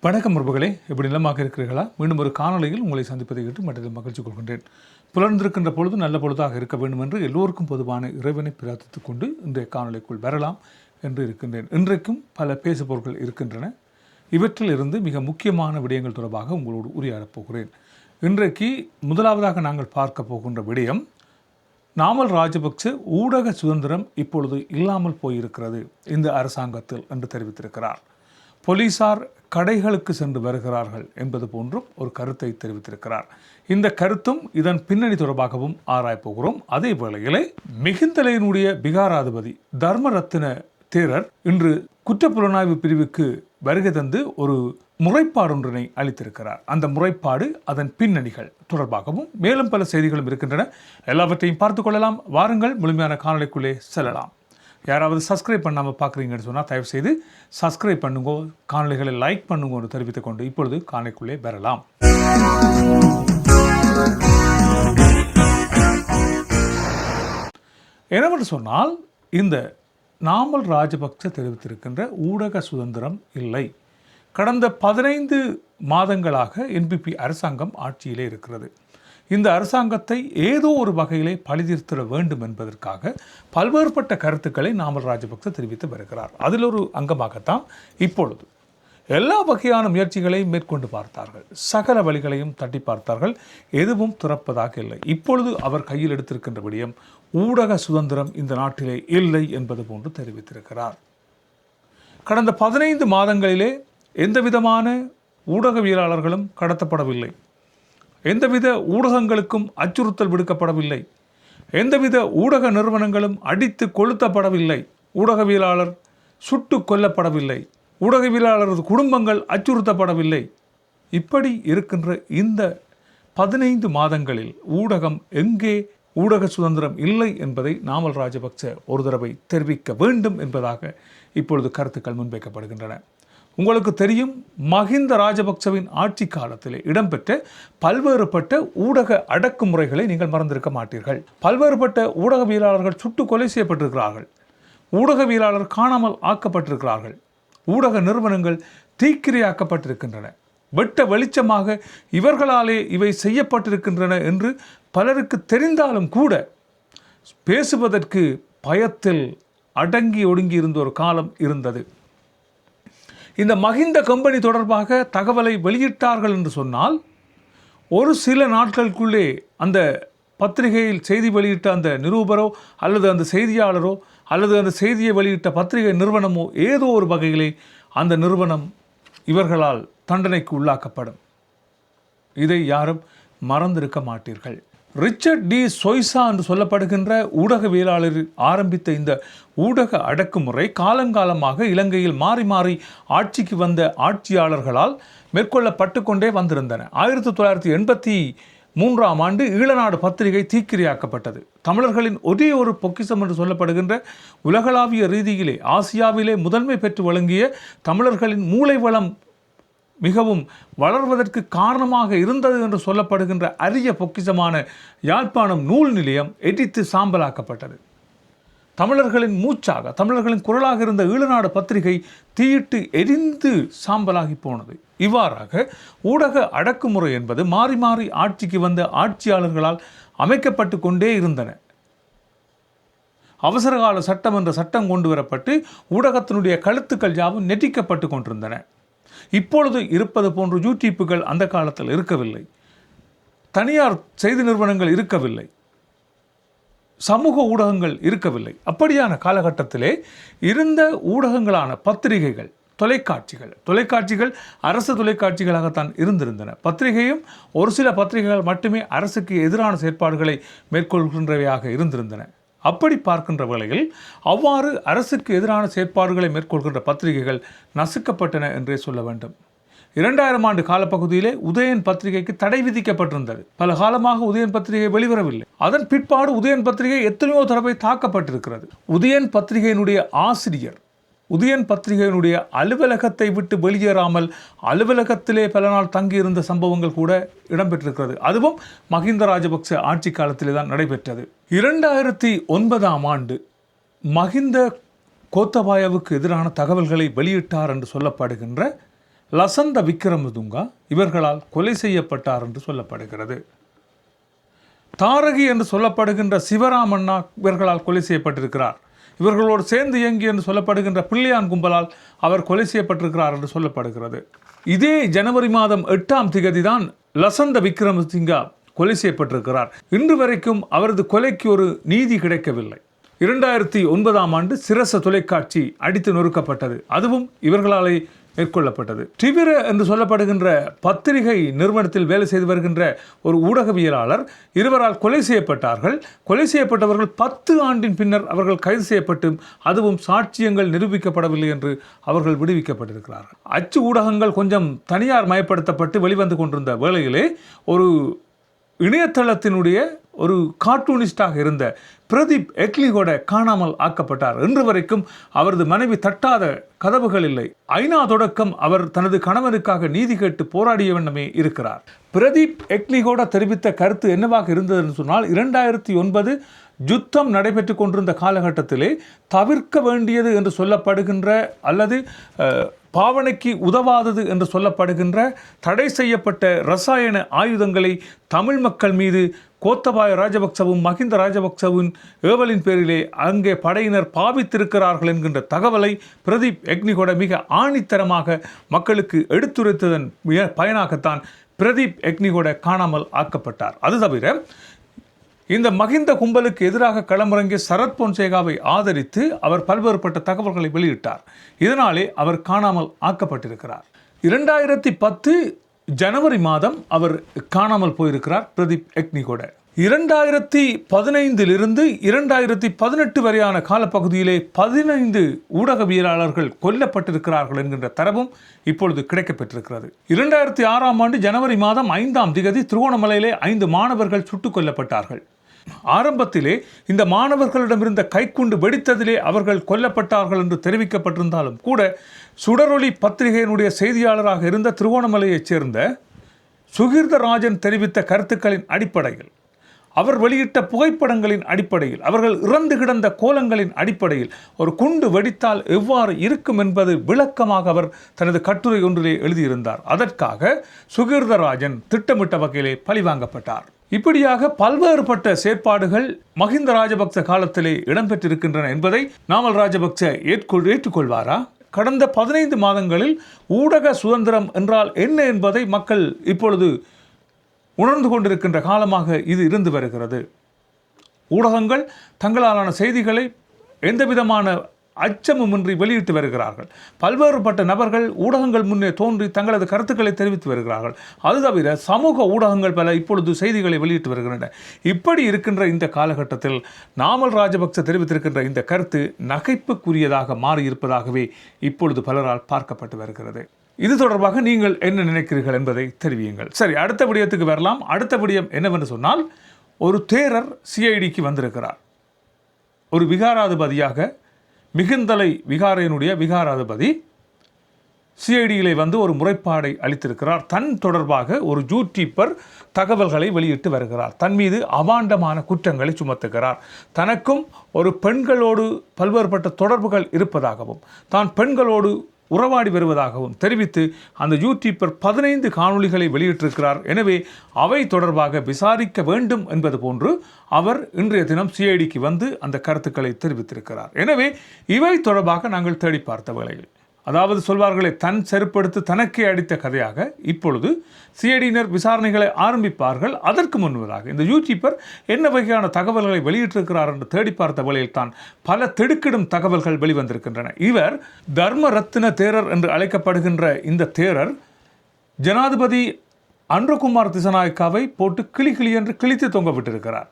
வணக்கம் உறவுகளே எப்படி நிலமாக இருக்கிறீர்களா? மீண்டும் ஒரு காணொலியில் உங்களை சந்திப்பதை கேட்டு மற்றதில் மகிழ்ச்சி கொள்கின்றேன். புலர்ந்திருக்கின்ற பொழுது நல்ல பொழுதாக இருக்க வேண்டும் என்று எல்லோருக்கும் பொதுவான இறைவனை பிரார்த்தித்துக் கொண்டு இன்றைய காணொலிக்குள் வரலாம் என்று இருக்கின்றேன். இன்றைக்கும் பல பேசுபொருட்கள் இருக்கின்றன. இவற்றில் இருந்து மிக முக்கியமான விடயங்கள் தொடர்பாக உங்களோடு உரையாடப் போகிறேன். இன்றைக்கு முதலாவதாக நாங்கள் பார்க்க போகின்ற விடயம் நாமல் ராஜபக்ச ஊடக சுதந்திரம் இப்பொழுது இல்லாமல் போயிருக்கிறது இந்த அரசாங்கத்தில் என்று தெரிவித்திருக்கிறார். போலீசார் கடைகளுக்கு சென்று வருகிறார்கள் என்பது போன்றும் ஒரு கருத்தை தெரிவித்திருக்கிறார். இந்த கருத்தும் இதன் பின்னணி தொடர்பாகவும் ஆராய்ப்போகிறோம் அதே வேளையிலே மிகுந்தலையினுடைய பிகாராதிபதி தர்மரத்ன தேரர் இன்று குற்றப்புலனாய்வு பிரிவுக்கு வருகை தந்து ஒரு முறைப்பாடு ஒன்றினை அளித்திருக்கிறார். அந்த முறைப்பாடு அதன் பின்னணிகள் தொடர்பாகவும் மேலும் பல செய்திகளும் இருக்கின்றன. எல்லாவற்றையும் பார்த்து கொள்ளலாம். வாருங்கள் முழுமையான காணொலிக்குள்ளே செல்லலாம். யாராவது சப்ஸ்கிரைப் பண்ணாமல் பார்க்குறீங்கன்னு சொன்னால் தயவுசெய்து சப்ஸ்கிரைப் பண்ணுங்க. காணொலிகளை லைக் பண்ணுங்கன்னு தெரிவித்துக் கொண்டு இப்பொழுது காணொளிக்குள்ளே பெறலாம். என்னவென்று சொன்னால் இந்த நாமல் ராஜபக்ச தெரிவித்திருக்கின்ற ஊடக சுதந்திரம் இல்லை. கடந்த பதினைந்து மாதங்களாக என்பிபி அரசாங்கம் ஆட்சியிலே இருக்கிறது. இந்த அரசாங்கத்தை ஏதோ ஒரு வகையிலே பழிதீர்த்திட வேண்டும் என்பதற்காக பல்வேறுபட்ட கருத்துக்களை நாமல் ராஜபக்ச தெரிவித்து வருகிறார். அதில் ஒரு அங்கமாகத்தான் இப்பொழுது எல்லா வகையான முயற்சிகளையும் மேற்கொண்டு பார்த்தார்கள். சகல வழிகளையும் தட்டி பார்த்தார்கள். எதுவும் துறப்பதாக இல்லை. இப்பொழுது அவர் கையில் எடுத்திருக்கின்ற விடயம் ஊடக சுதந்திரம் இந்த நாட்டிலே இல்லை என்பது போன்று தெரிவித்திருக்கிறார். கடந்த பதினைந்து மாதங்களிலே எந்த விதமான ஊடகவியலாளர்களும் கடத்தப்படவில்லை. எந்தவித ஊடகங்களுக்கும் அச்சுறுத்தல் விடுக்கப்படவில்லை. எந்தவித ஊடக நிறுவனங்களும் அடித்து கொளுத்தப்படவில்லை. ஊடகவியலாளர் சுட்டு கொல்லப்படவில்லை. ஊடகவியலாளரது குடும்பங்கள் அச்சுறுத்தப்படவில்லை. இப்படி இருக்கின்ற இந்த பதினைந்து மாதங்களில் ஊடகம் எங்கே ஊடக சுதந்திரம் இல்லை என்பதை நாமல் ராஜபக்ச ஒரு தடவை தெரிவிக்க வேண்டும் என்பதாக இப்பொழுது கருத்துக்கள் முன்வைக்கப்படுகின்றன. உங்களுக்கு தெரியும் மஹிந்த ராஜபக்சவின் ஆட்சி காலத்தில் இடம்பெற்ற பல்வேறுபட்ட ஊடக அடக்குமுறைகளை நீங்கள் மறந்திருக்க மாட்டீர்கள். பல்வேறுபட்ட ஊடகவியலாளர்கள் சுட்டு கொலை செய்யப்பட்டிருக்கிறார்கள். ஊடகவியலாளர் காணாமல் ஆக்கப்பட்டிருக்கிறார்கள். ஊடக நிறுவனங்கள் தீக்கிரையாக்கப்பட்டிருக்கின்றன. வெட்ட வெளிச்சமாக இவர்களாலே இவை செய்யப்பட்டிருக்கின்றன என்று பலருக்கு தெரிந்தாலும் கூட பேசுவதற்கு பயத்தில் அடங்கி ஒடுங்கி இருந்த ஒரு காலம் இருந்தது. இந்த மகிந்த கம்பெனி தொடர்பாக தகவலை வெளியிட்டார்கள் என்று சொன்னால் ஒரு சில நாட்களுக்குள்ளே அந்த பத்திரிகையில் செய்தி வெளியிட்ட அந்த நிரூபரோ அல்லது அந்த செய்தியாளரோ அல்லது அந்த செய்தியை வெளியிட்ட பத்திரிகை நிறுவனமோ ஏதோ ஒரு வகையிலே அந்த நிறுவனம் இவர்களால் தண்டனைக்கு உள்ளாக்கப்படும். இதை யாரும் மறந்திருக்க மாட்டீர்கள். ரிச்சர்ட் டி சொய்சா என்று சொல்லப்படுகின்ற ஊடகவியலாளர் ஆரம்பித்த இந்த ஊடக அடக்குமுறை காலங்காலமாக இலங்கையில் மாறி மாறி ஆட்சிக்கு வந்த ஆட்சியாளர்களால் மேற்கொள்ளப்பட்டு கொண்டே வந்திருந்தன. ஆயிரத்தி தொள்ளாயிரத்தி எண்பத்தி மூன்றாம் ஆண்டு ஈழநாடு பத்திரிகை தீக்கிரையாக்கப்பட்டது. தமிழர்களின் ஒரே ஒரு பொக்கிசம் என்று சொல்லப்படுகின்ற உலகளாவிய ரீதியிலே ஆசியாவிலே முதன்மை பெற்று வழங்கிய தமிழர்களின் மூளை வளம் மிகவும் வளர்வதற்கு காரணமாக இருந்தது என்று சொல்லப்படுகின்ற அரிய பொக்கிசமான யாழ்ப்பாணம் நூல் நிலையம் எடித்து சாம்பலாக்கப்பட்டது. தமிழர்களின் மூச்சாக தமிழர்களின் குரலாக இருந்த ஈழநாடு பத்திரிகை தீயிட்டு எரிந்து சாம்பலாகி போனது. இவ்வாறாக ஊடக அடக்குமுறை என்பது மாறி மாறி ஆட்சிக்கு வந்த ஆட்சியாளர்களால் அமைக்கப்பட்டு கொண்டே இருந்தன. அவசரகால சட்டம் என்ற சட்டம் கொண்டு வரப்பட்டு ஊடகத்தினுடைய கழுத்துக்கள் யாவும் நெட்டிக்கப்பட்டு கொண்டிருந்தன. இப்பொழுது இருப்பது போன்ற யூடியூப்புகள் அந்த காலத்தில் இருக்கவில்லை. தனியார் செய்தி நிறுவனங்கள் இருக்கவில்லை. சமூக ஊடகங்கள் இருக்கவில்லை. அப்படியான காலகட்டத்திலே இருந்த ஊடகங்களான பத்திரிகைகள் தொலைக்காட்சிகள் தொலைக்காட்சிகள் அரசு தொலைக்காட்சிகளாகத்தான் இருந்திருந்தன. பத்திரிகையும் ஒரு சில பத்திரிகைகள் மட்டுமே அரசுக்கு எதிரான செயற்பாடுகளை மேற்கொள்கின்றவையாக இருந்திருந்தன. அப்படி பார்க்கின்ற வேளையில் அவ்வாறு அரசுக்கு எதிரான செயற்பாடுகளை மேற்கொள்கின்ற பத்திரிகைகள் நசுக்கப்பட்டன என்றே சொல்ல வேண்டும். இரண்டாயிரம் ஆண்டு காலப்பகுதியிலே உதயன் பத்திரிகைக்கு தடை விதிக்கப்பட்டிருந்தது. பல காலமாக உதயன் பத்திரிகை வெளிவரவில்லை. அதன் பிற்பாடு உதயன் பத்திரிகை எத்தனையோ தடவை தாக்கப்பட்டிருக்கிறது. உதயன் பத்திரிகையினுடைய ஆசிரியர் உதயன் பத்திரிகையினுடைய அலுவலகத்தை விட்டு வெளியேறாமல் அலுவலகத்திலே பல நாள் தங்கியிருந்த சம்பவங்கள் கூட இடம்பெற்றிருக்கிறது. அதுவும் மஹிந்த ராஜபக்ச ஆட்சி காலத்திலே தான் நடைபெற்றது. இரண்டாயிரத்தி ஒன்பதாம் ஆண்டு மஹிந்த கோத்தபாயவுக்கு எதிரான தகவல்களை வெளியிட்டார் என்று சொல்லப்படுகின்ற லசந்த விக்ரமதுங்கா இவர்களால் கொலை செய்யப்பட்டார் என்று சொல்லப்படுகிறது. தாரகி என்று சொல்லப்படுகின்ற சிவராமண்ணா இவர்களால் கொலை செய்யப்பட்டிருக்கிறார். இவர்களோடு சேர்ந்து இயங்கி என்று சொல்லப்படுகின்ற பிள்ளையான் கும்பலால் அவர் கொலை செய்யப்பட்டிருக்கிறார் என்று சொல்லப்படுகிறது. இதே ஜனவரி மாதம் எட்டாம் திகதி தான் லசந்த விக்ரமசிங்கா கொலை செய்யப்பட்டிருக்கிறார். இன்று வரைக்கும் அவரது கொலைக்கு ஒரு நீதி கிடைக்கவில்லை. இரண்டாயிரத்தி ஒன்பதாம் ஆண்டு சிரச தொலைக்காட்சி அடித்து நொறுக்கப்பட்டது. அதுவும் இவர்களாலே மேற்கொள்ளப்பட்டது. டிவிர என்று சொல்லப்படுகின்ற பத்திரிகை நிறுவனத்தில் வேலை செய்து வருகின்ற ஒரு ஊடகவியலாளர் இருவரால் கொலை செய்யப்பட்டார்கள். கொலை செய்யப்பட்டவர்கள் பத்து ஆண்டின் பின்னர் அவர்கள் கைது செய்யப்பட்டும் அதுவும் சாட்சியங்கள் நிரூபிக்கப்படவில்லை என்று அவர்கள் விடுவிக்கப்பட்டிருக்கிறார்கள். அச்சு ஊடகங்கள் கொஞ்சம் தனியார் மயப்படுத்தப்பட்டு வெளிவந்து கொண்டிருந்த வேளையிலே ஒரு இணையதளத்தினுடைய ஒரு கார்ட்டூனிஸ்டாக இருந்த பிரதீப் எக்லிகோட காணாமல் ஆக்கப்பட்டார். இன்று வரைக்கும் அவரது மனைவி தட்டாத கதவுகள் இல்லை. ஐநா தொடக்கம் அவர் தனது கணவனுக்காக நீதி கேட்டு போராடிய வண்ணமே இருக்கிறார். பிரதீப் எக்லிகோட தெரிவித்த கருத்து என்னவாக இருந்ததுன்னு சொன்னால் இரண்டாயிரத்தி ஒன்பது யுத்தம் நடைபெற்று கொண்டிருந்த காலகட்டத்திலே தவிர்க்க வேண்டியது என்று சொல்லப்படுகின்ற அல்லது பாவனைக்கு உதவாதது என்று சொல்லப்படுகின்ற தடை செய்யப்பட்ட ரசாயன ஆயுதங்களை தமிழ் மக்கள் மீது கோத்தபாய ராஜபக்சவும் மஹிந்த ராஜபக்சவின் ஏவலின் பேரிலே அங்கே படையினர் பாவித்திருக்கிறார்கள் என்கின்ற தகவலை பிரதீப் எக்னிகோட மிக ஆணித்தரமாக மக்களுக்கு எடுத்துரைத்ததன் பயனாகத்தான் பிரதீப் எக்னிகோட காணாமல் ஆக்கப்பட்டார். அது தவிர இந்த மகிந்த கும்பலுக்கு எதிராக களமிறங்கிய சரத் பொன்சேகாவை ஆதரித்து அவர் பல்வேறுபட்ட தகவல்களை வெளியிட்டார். இதனாலே அவர் காணாமல் ஆக்கப்பட்டிருக்கிறார். இரண்டாயிரத்தி பத்து ஜனவரி மாதம் அவர் காணாமல் போயிருக்கிறார் பிரதீப் எக்னிகோட இரண்டாயிரத்தி பதினைந்திலிருந்து இரண்டாயிரத்தி பதினெட்டு வரையான காலப்பகுதியிலே பதினைந்து ஊடகவியலாளர்கள் கொல்லப்பட்டிருக்கிறார்கள் என்கின்ற தரவும் இப்பொழுது கிடைக்கப்பெற்றிருக்கிறது. இரண்டாயிரத்தி ஆறாம் ஆண்டு ஜனவரி மாதம் ஐந்தாம் திகதி திருகோணமலையிலே ஐந்து மாணவர்கள் சுட்டுக் கொல்லப்பட்டார்கள். ஆரம்பத்திலே இந்த மாணவர்களிடமிருந்த கைக்குண்டு வெடித்ததிலே அவர்கள் கொல்லப்பட்டார்கள் என்று தெரிவிக்கப்பட்டிருந்தாலும் கூட சுடரொளி பத்திரிகையினுடைய செய்தியாளராக இருந்த திருவோணமலையைச் சேர்ந்த சுகீர்தராஜன் தெரிவித்த கருத்துக்களின் அடிப்படையில் அவர் வெளியிட்ட புகைப்படங்களின் அடிப்படையில் அவர்கள் இறந்து கிடந்த கோலங்களின் அடிப்படையில் ஒரு குண்டு வெடித்தால் எவ்வாறு இருக்கும் என்பது விளக்கமாக அவர் தனது கட்டுரை ஒன்றிலே எழுதியிருந்தார். அதற்காக சுகீர்தராஜன் திட்டமிட்ட வகையிலே பழிவாங்கப்பட்டார். இப்படியாக பல்வேறுபட்ட செயற்பாடுகள் மஹிந்த ராஜபக்ச காலத்திலே இடம்பெற்றிருக்கின்றன என்பதை நாமல் ராஜபக்ச ஏற்றுக்கொள் ஏற்றுக்கொள்வாரா? கடந்த பதினைந்து மாதங்களில் ஊடக சுதந்திரம் என்றால் என்ன என்பதை மக்கள் இப்பொழுது உணர்ந்து கொண்டிருக்கின்ற காலமாக இது இருந்து வருகிறது. ஊடகங்கள் தங்களாலான செய்திகளை எந்தவிதமான அச்சமுமின்றி வெளியிட்டு வருகிறார்கள். பல்வேறுபட்ட நபர்கள் ஊடகங்கள் முன்னே தோன்றி தங்களது கருத்துக்களை தெரிவித்து வருகிறார்கள். அது தவிர சமூக ஊடகங்கள் பல இப்பொழுது செய்திகளை வெளியிட்டு வருகின்றன. இப்படி இருக்கின்ற இந்த காலகட்டத்தில் நாமல் ராஜபக்ச தெரிவித்திருக்கின்ற இந்த கருத்து நகைப்புக்குரியதாக மாறியிருப்பதாகவே இப்பொழுது பலரால் பார்க்கப்பட்டு வருகிறது. இது தொடர்பாக நீங்கள் என்ன நினைக்கிறீர்கள் என்பதை தெரிவியுங்கள். சரி அடுத்த விடயத்துக்கு வரலாம். அடுத்த விடயம் என்னவென்று சொன்னால் ஒரு தேரர் சிஐடிக்கு வந்திருக்கிறார். ஒரு விகாராதிபதியாக மிகுந்தலை விகாரையினுடைய விகாராதிபதி சிஐடியிலே வந்து ஒரு முறைப்பாடை அளித்திருக்கிறார். தன் தொடர்பாக ஒரு ஜூட்டீப்பர் தகவல்களை வெளியிட்டு வருகிறார். தன் மீது அபாண்டமான குற்றங்களை சுமத்துகிறார். தனக்கும் ஒரு பெண்களோடு பல்வேறுபட்ட தொடர்புகள் இருப்பதாகவும் தான் பெண்களோடு உறவாடி வருவதாகவும் தெரிவித்து அந்த யூடியூப்பர் பதினைந்து காணொளிகளை வெளியிட்டிருக்கிறார். எனவே அவை தொடர்பாக விசாரிக்க வேண்டும் என்பது போன்று அவர் இன்றைய தினம் சிஐடிக்கு வந்து அந்த கருத்துக்களை தெரிவித்திருக்கிறார். எனவே இவை தொடர்பாக நாங்கள் தேடி பார்த்த வேளையில் அதாவது சொல்வார்களே தன் செருப்படுத்து தனக்கே அடித்த கதையாக இப்பொழுது சிஐடியினர் விசாரணைகளை ஆரம்பிப்பார்கள். அதற்கு முன்பதாக இந்த யூடியூப்பர் என்ன வகையான தகவல்களை வெளியிட்டிருக்கிறார் என்று தேடி பார்த்த வேளையில் தான் பல திடுக்கிடும் தகவல்கள் வெளிவந்திருக்கின்றன. இவர் தர்ம ரத்தின தேரர் என்று அழைக்கப்படுகின்ற இந்த தேரர் ஜனாதிபதி அன்ருகுமார் திசநாயக்காவை போட்டு கிளி கிளி என்று கிழித்து தொங்க விட்டிருக்கிறார்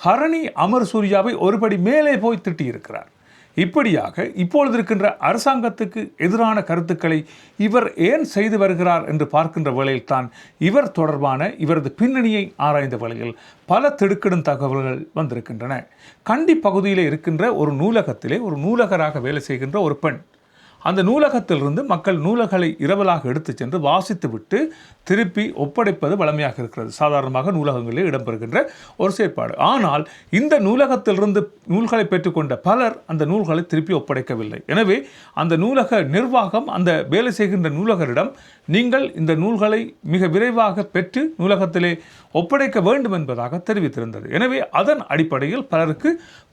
ஹரணி அமர் சூர்யாவை ஒருபடி மேலே போய் திட்டியிருக்கிறார். இப்படியாக இப்பொழுது இருக்கின்ற அரசாங்கத்துக்கு எதிரான கருத்துக்களை இவர் ஏன் செய்து வருகிறார் என்று பார்க்கின்ற வேளையில்தான் இவர் தொடர்பான இவரது பின்னணியை ஆராய்ந்த வேளையில் பல திடுக்கிடும் தகவல்கள் வந்திருக்கின்றன. கண்டி பகுதியில் இருக்கின்ற ஒரு நூலகத்திலே ஒரு நூலகராக வேலை செய்கின்ற ஒரு பெண் அந்த நூலகத்திலிருந்து மக்கள் நூலகளை இரவலாக எடுத்து சென்று வாசித்துவிட்டு திருப்பி ஒப்படைப்பது வழமையாக இருக்கிறது. சாதாரணமாக நூலகங்களில் இடம்பெறுகின்ற ஒரு செயற்பாடு. ஆனால் இந்த நூலகத்திலிருந்து நூல்களை பெற்றுக்கொண்ட பலர் அந்த நூல்களை திருப்பி ஒப்படைக்கவில்லை. எனவே அந்த நூலக நிர்வாகம் அந்த வேலை செய்கின்ற நூலகரிடம் நீங்கள் இந்த நூல்களை மிக விரைவாக பெற்று நூலகத்திலே ஒப்படைக்க வேண்டும் என்பதாக தெரிவித்திருந்தது. எனவே அதன் அடிப்படையில் பலருக்கு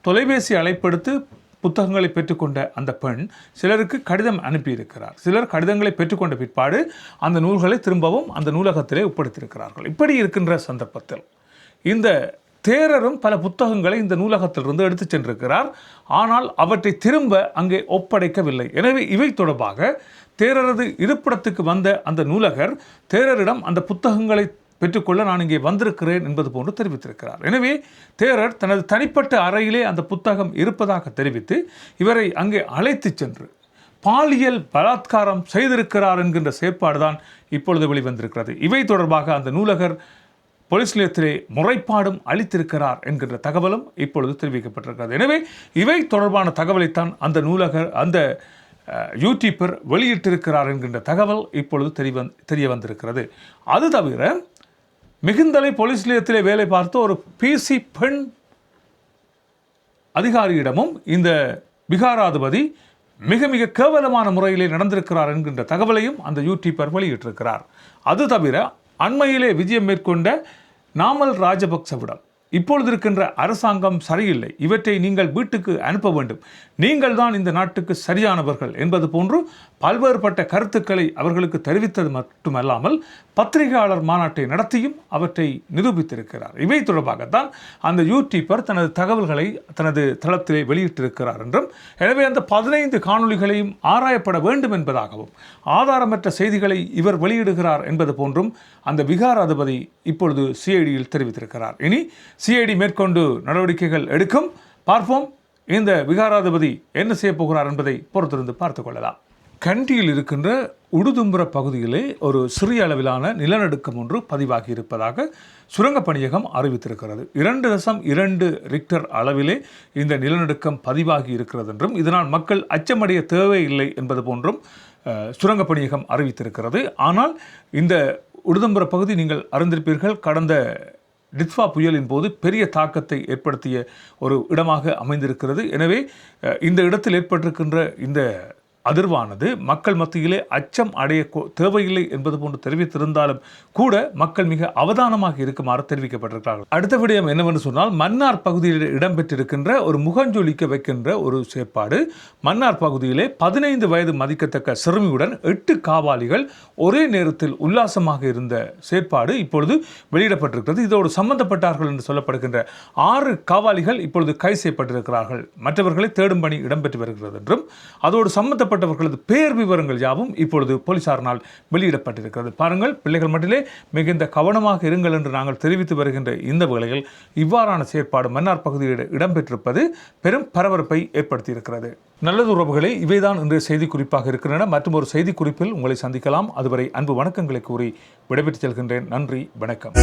தொலைபேசி அழைப்படுத்து புத்தகங்களை பெற்றுக்கொண்ட அந்த பெண் சிலருக்கு கடிதம் அனுப்பியிருக்கிறார். சிலர் கடிதங்களை பெற்றுக்கொண்ட பிற்பாடு அந்த நூல்களை திரும்பவும் அந்த நூலகத்திலே ஒப்படைத்திருக்கிறார்கள். இப்படி இருக்கின்ற சந்தர்ப்பத்தில் இந்த தேரரும் பல புத்தகங்களை இந்த நூலகத்திலிருந்து எடுத்துச் சென்றிருக்கிறார். ஆனால் அவற்றை திரும்ப அங்கே ஒப்படைக்கவில்லை. எனவே இவை தொடர்பாக தேரரது இருப்பிடத்துக்கு வந்த அந்த நூலகர் தேரரிடம் அந்த புத்தகங்களை பெற்றுக்கொள்ள நான் இங்கே வந்திருக்கிறேன் என்பது போன்று தெரிவித்திருக்கிறார். எனவே தேரர் தனது தனிப்பட்ட அறையிலே அந்த புத்தகம் இருப்பதாக தெரிவித்து இவரை அங்கே அழைத்துச் சென்று பாலியல் பலாத்காரம் செய்திருக்கிறார் என்கின்ற செயற்பாடுதான் இப்பொழுது வெளிவந்திருக்கிறது. இவை தொடர்பாக அந்த நூலகர் போலீஸ் நிலையத்திலே முறைப்பாடும் அளித்திருக்கிறார் என்கின்ற தகவலும் இப்பொழுது தெரிவிக்கப்பட்டிருக்கிறது. எனவே இவை தொடர்பான தகவலைத்தான் அந்த நூலகர் அந்த யூடியூப்பர் யூடியூபர் வெளியிட்டிருக்கிறார் என்கின்ற தகவல் இப்பொழுது தெரிய தெரிய வந்திருக்கிறது அது தவிர மிகுந்தலை போலீஸ் நிலையத்திலே வேலை பார்த்த ஒரு பிசி பெண் அதிகாரியிடமும் இந்த பிகாராதிபதி மிக மிக கேவலமான முறையிலே நடந்திருக்கிறார் என்கின்ற தகவலையும் அந்த யூடியூபர் வெளியிட்டிருக்கிறார். அது தவிர அண்மையிலே விஜயம் மேற்கொண்ட நாமல் ராஜபக்சவிடம் இப்பொழுது இருக்கின்ற அரசாங்கம் சரியில்லை. இவற்றை நீங்கள் வீட்டுக்கு அனுப்ப வேண்டும். நீங்கள் தான் இந்த நாட்டுக்கு சரியானவர்கள் என்பது போன்று பல்வேறுபட்ட கருத்துக்களை அவர்களுக்கு தெரிவித்தது மட்டுமல்லாமல் பத்திரிகையாளர் மாநாட்டை நடத்தியும் அவற்றை நிரூபித்திருக்கிறார். இவை தொடர்பாகத்தான் அந்த யூடியூபர் தனது தகவல்களை தனது தளத்திலே வெளியிட்டிருக்கிறார் என்றும் எனவே அந்த பதினைந்து காணொளிகளையும் ஆராயப்பட வேண்டும் என்பதாகவும் ஆதாரமற்ற செய்திகளை இவர் வெளியிடுகிறார் என்பது போன்றும் அந்த விகாராதிபதி இப்பொழுது சிஐடியில் தெரிவித்திருக்கிறார். இனி சிஐடி மேற்கொண்டு நடவடிக்கைகள் எடுக்கும். பார்ப்போம் இந்த விகாராதிபதி என்ன செய்ய போகிறார் என்பதை பொறுத்திருந்து பார்த்து கொள்ளலாம். கண்டியில் இருக்கின்ற உடுதும்புற பகுதியிலே ஒரு சிறிய அளவிலான நிலநடுக்கம் ஒன்று பதிவாகி இருப்பதாக சுரங்கப் பணியகம் அறிவித்திருக்கிறது. இரண்டு தசம் இரண்டு ரிக்டர் அளவிலே இந்த நிலநடுக்கம் பதிவாகி இருக்கிறது என்றும் இதனால் மக்கள் அச்சமடைய தேவையில்லை என்பது போன்றும் சுரங்க பணியகம் அறிவித்திருக்கிறது. ஆனால் இந்த உடுதம்புற பகுதி நீங்கள் அறிந்திருப்பீர்கள் கடந்த டித்வா புயலின் போது பெரிய தாக்கத்தை ஏற்படுத்திய ஒரு இடமாக அமைந்திருக்கிறது. எனவே இந்த இடத்தில் ஏற்பட்டிருக்கின்ற இந்த அதிர்வானது. மக்கள் மத்தியிலே அச்சம் அடைய தேவையில்லை என்பது போன்று தெரிவித்திருந்தாலும் கூட மக்கள் மிக அவதானமாக இருக்குமாறு தெரிவிக்கப்பட்டிருக்கிறார்கள். அடுத்த விடயம் என்னவென்று சொன்னால் மன்னார் பகுதியில் இடம்பெற்றிருக்கின்ற ஒரு முகஞ்சொலிக்க வைக்கின்ற ஒரு செயற்பாடு மன்னார் பகுதியிலே பதினைந்து வயது மதிக்கத்தக்க சிறுமியுடன் எட்டு காவாலிகள் ஒரே நேரத்தில் உல்லாசமாக இருந்த செயற்பாடு இப்பொழுது வெளியிடப்பட்டிருக்கிறது. இதோடு சம்பந்தப்பட்டார்கள் என்று சொல்லப்படுகின்ற ஆறு காவாலிகள் இப்பொழுது கைது செய்யப்பட்டிருக்கிறார்கள். மற்றவர்களை தேடும் பணி இடம்பெற்று வருகிறது என்றும் அதோடு சம்பந்தப்பட்டவர்களது பெயர் விவரங்கள் யாவும் இப்பொழுது போலீசாரினால் வெளியிடப்பட்டிருக்கிறது. பாருங்கள் பிள்ளைகள் மட்டிலே மிகுந்த கவனமாக இருங்கள் என்று நாங்கள் தெரிவித்து வருகின்ற இந்த வேளையில் இவ்வாறான செயற்பாடு மன்னார் பகுதியில் இடம்பெற்றிருப்பது பெரும் பரபரப்பை ஏற்படுத்தியிருக்கிறது. நல்லது உறவுகளே இவைதான் இன்றைய செய்தி குறிப்பாக இருக்கின்றன. மற்றும் ஒரு செய்தி குறிப்பில் உங்களை சந்திக்கலாம். அதுவரை அன்பு வணக்கங்களை கூறி விடைபெற்று செல்கின்றேன். நன்றி வணக்கம்.